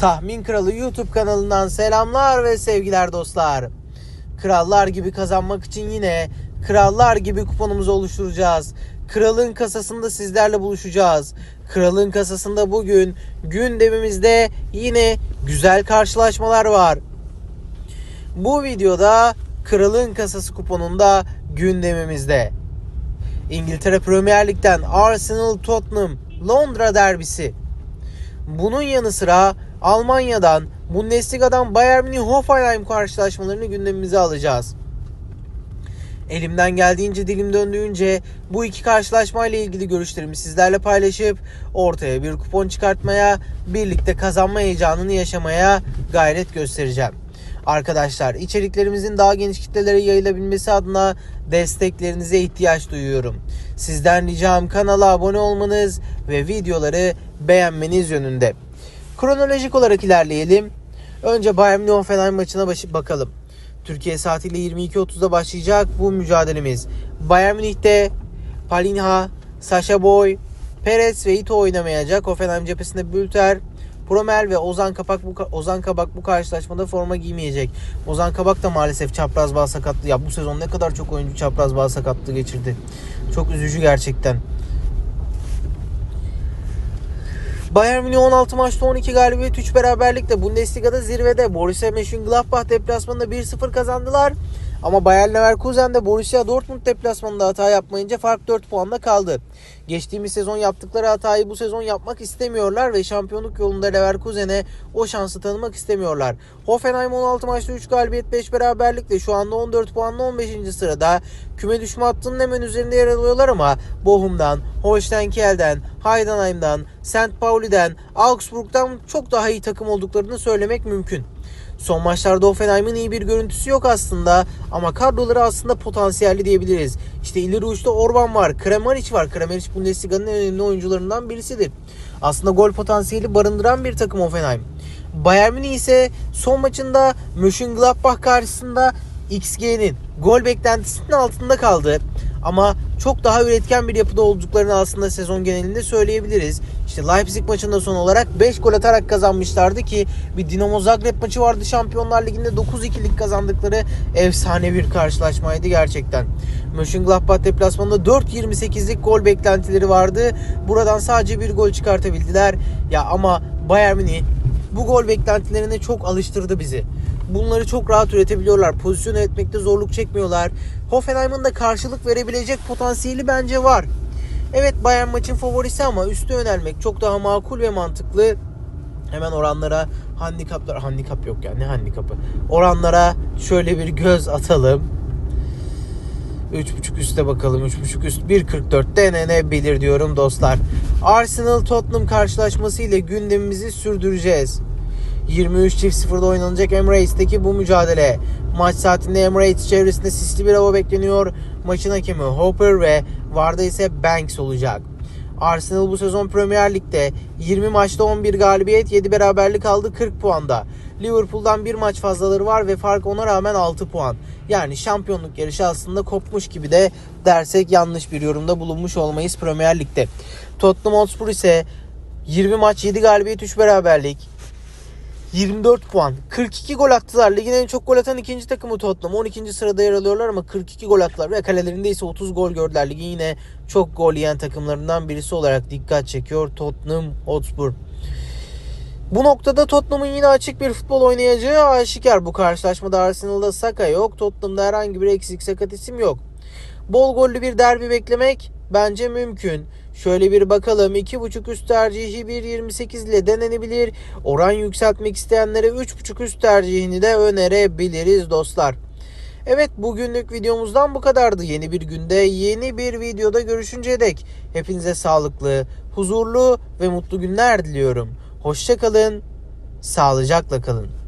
Tahmin Kralı YouTube kanalından selamlar ve sevgiler dostlar. Krallar gibi kazanmak için yine krallar gibi kuponumuzu oluşturacağız. Kralın kasasında sizlerle buluşacağız. Kralın kasasında bugün gündemimizde yine güzel karşılaşmalar var. Bu videoda Kralın Kasası kuponunda gündemimizde. İngiltere Premier Lig'den Arsenal Tottenham Londra derbisi. Bunun yanı sıra Almanya'dan Bundesliga'dan Bayern Münih Hoffenheim karşılaşmalarını gündemimize alacağız. Elimden geldiğince dilim döndüğünce bu iki karşılaşmayla ilgili görüşlerimi sizlerle paylaşıp ortaya bir kupon çıkartmaya, birlikte kazanma heyecanını yaşamaya gayret göstereceğim. Arkadaşlar içeriklerimizin daha geniş kitlelere yayılabilmesi adına desteklerinize ihtiyaç duyuyorum. Sizden ricam kanala abone olmanız ve videoları beğenmeniz yönünde. Kronolojik olarak ilerleyelim. Önce Bayern Münih Hoffenheim maçına bakalım. Türkiye saatiyle 22.30'da başlayacak bu mücadelemiz. Bayern Münih'te Palinha, Sasha Boy, Perez ve Ito oynamayacak. Hoffenheim cephesinde Bülter, Promel ve Ozan Kabak bu Ozan Kabak bu karşılaşmada forma giymeyecek. Ozan Kabak da maalesef çapraz bağ sakatlığı. Ya bu sezon ne kadar çok oyuncu çapraz bağ sakatlığı geçirdi. Çok üzücü gerçekten. Bayern Münih 16 maçta 12 galibiyet 3 beraberlikle Bundesliga'da zirvede. Borussia Mönchengladbach deplasmanında 1-0 kazandılar. Ama Bayer Leverkusen'de Borussia Dortmund deplasmanında hata yapmayınca fark 4 puanla kaldı. Geçtiğimiz sezon yaptıkları hatayı bu sezon yapmak istemiyorlar ve şampiyonluk yolunda Leverkusen'e o şansı tanımak istemiyorlar. Hoffenheim 16 maçta 3 galibiyet 5 beraberlikle şu anda 14 puanla 15. sırada. Küme düşme hattının hemen üzerinde yer alıyorlar ama Bochum'dan, Holstein Kiel'den, Heidenheim'dan, St. Pauli'den, Augsburg'dan çok daha iyi takım olduklarını söylemek mümkün. Son maçlarda Hoffenheim'in iyi bir görüntüsü yok aslında ama kadroları aslında potansiyelli diyebiliriz. İşte ileri uçta Orban var, Kramaric var. Kramaric Bundesliga'nın en önemli oyuncularından birisidir. Aslında gol potansiyeli barındıran bir takım Hoffenheim. Bayern Münih ise son maçında Mönchengladbach karşısında XG'nin gol beklentisinin altında kaldı. Ama çok daha üretken bir yapıda olduklarını aslında sezon genelinde söyleyebiliriz. İşte Leipzig maçında son olarak 5 gol atarak kazanmışlardı ki bir Dinamo Zagreb maçı vardı Şampiyonlar Ligi'nde 9-2'lik kazandıkları efsane bir karşılaşmaydı gerçekten. Mönchengladbach deplasmanında 4-28'lik gol beklentileri vardı. Buradan sadece bir gol çıkartabildiler. Ya ama Bayern Münih bu gol beklentilerine çok alıştırdı bizi. Bunları çok rahat üretebiliyorlar. Pozisyon üretmekte zorluk çekmiyorlar. Hoffenheim'ın da karşılık verebilecek potansiyeli bence var. Evet Bayern maçın favorisi ama üste yönelmek çok daha makul ve mantıklı. Hemen oranlara handikaplar handikap yok yani ne handikapı. Oranlara şöyle bir göz atalım. 3.5 üste bakalım. 3.5 üst 1.44 denenebilir diyorum dostlar. Arsenal Tottenham karşılaşması ile gündemimizi sürdüreceğiz. 23 çift 0'da oynanacak Emirates'teki bu mücadele. Maç saatinde Emirates çevresinde sisli bir hava bekleniyor. Maçın hakemi Hopper ve Varda ise Banks olacak. Arsenal bu sezon Premier Lig'de 20 maçta 11 galibiyet 7 beraberlik aldı 40 puanda. Liverpool'dan bir maç fazlaları var ve fark ona rağmen 6 puan. Yani şampiyonluk yarışı aslında kopmuş gibi de dersek yanlış bir yorumda bulunmuş olmayız Premier Lig'de. Tottenham Hotspur ise 20 maç 7 galibiyet 3 beraberlik 24 puan. 42 gol attılar. Ligin en çok gol atan ikinci takımı Tottenham. 12. sırada yer alıyorlar ama 42 gol attılar. Ve kalelerinde ise 30 gol gördüler. Ligin yine çok gol yiyen takımlarından birisi olarak dikkat çekiyor Tottenham Hotspur. Bu noktada Tottenham'ın yine açık bir futbol oynayacağı aşikar. Bu karşılaşmada Arsenal'da Saka yok. Tottenham'da herhangi bir eksik sakat isim yok. Bol gollü bir derbi beklemek bence mümkün. Şöyle bir bakalım. 2.5 üst tercihi 1.28 ile denenebilir. Oran yükseltmek isteyenlere 3.5 üst tercihini de önerebiliriz dostlar. Evet bugünlük videomuzdan bu kadardı. Yeni bir günde yeni bir videoda görüşünceye dek hepinize sağlıklı, huzurlu ve mutlu günler diliyorum. Hoşçakalın, sağlıcakla kalın.